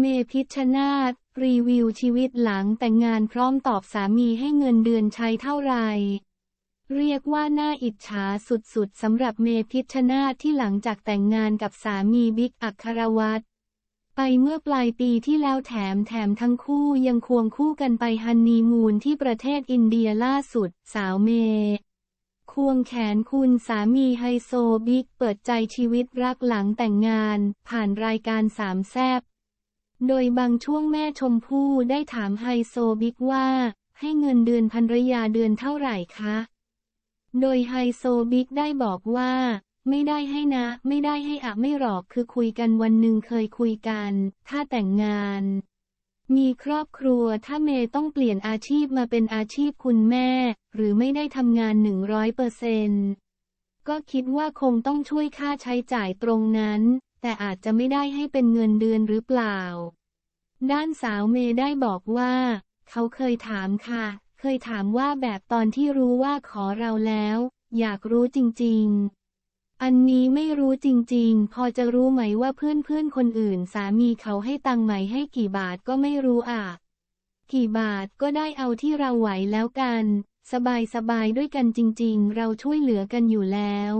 เมพิชนาธรีวิวชีวิตหลังแต่งงานพร้อมตอบสามีให้เงินเดือนใช้เท่าไหร่เรียกว่าน่าอิจฉาสุดๆสำหรับเมพิชชนาธที่หลังจากแต่งงานกับสามีบิ๊กอัครวัตรไปเมื่อปลายปีที่แล้วแถมแถมทั้งคู่ยังควงคู่กันไปฮันนีมูนที่ประเทศอินเดียล่าสุด สาวเมควงแขนคุณสามีไฮโซบิ๊กเปิดใจชีวิตรักหลังแต่งงาน ผ่านรายการสามแซบ โดยบางช่วงแม่ชมพู่ได้ถามไฮโซบิ๊กว่า ให้เงินเดือนภรรยาเดือนเท่าไหร่คะ โดยไฮโซบิ๊กได้บอกว่า ไม่ได้ให้นะ ไม่ได้ให้อะไม่หรอกคือคุยกันวันหนึ่งเคยคุยกัน ถ้าแต่งงาน มีครอบครัวถ้าเมย์ต้องเปลี่ยนอาชีพมาเป็นอาชีพคุณแม่ หรือไม่ได้ทำงานหนึ่งร้อยเปอร์เซนก็คิดว่าคงต้องช่วยค่าใช้จ่ายตรงนั้น แต่อาจจะไม่ได้ให้เป็นเงินเดือนหรือเปล่า ด้านสาวเมย์ได้บอกว่า เขาเคยถามค่ะ เคยถามว่าแบบตอนที่รู้ว่าขอเราแล้ว อยากรู้จริง ๆอันนี้ไม่รู้จริงๆ พอจะรู้ไหมว่าเพื่อนๆคนอื่นสามีเขาให้ตังค์ไหมให้กี่บาทก็ไม่รู้อะ กี่บาทก็ได้เอาที่เราไหวแล้วกัน สบายๆด้วยกันจริงๆ เราช่วยเหลือกันอยู่แล้ว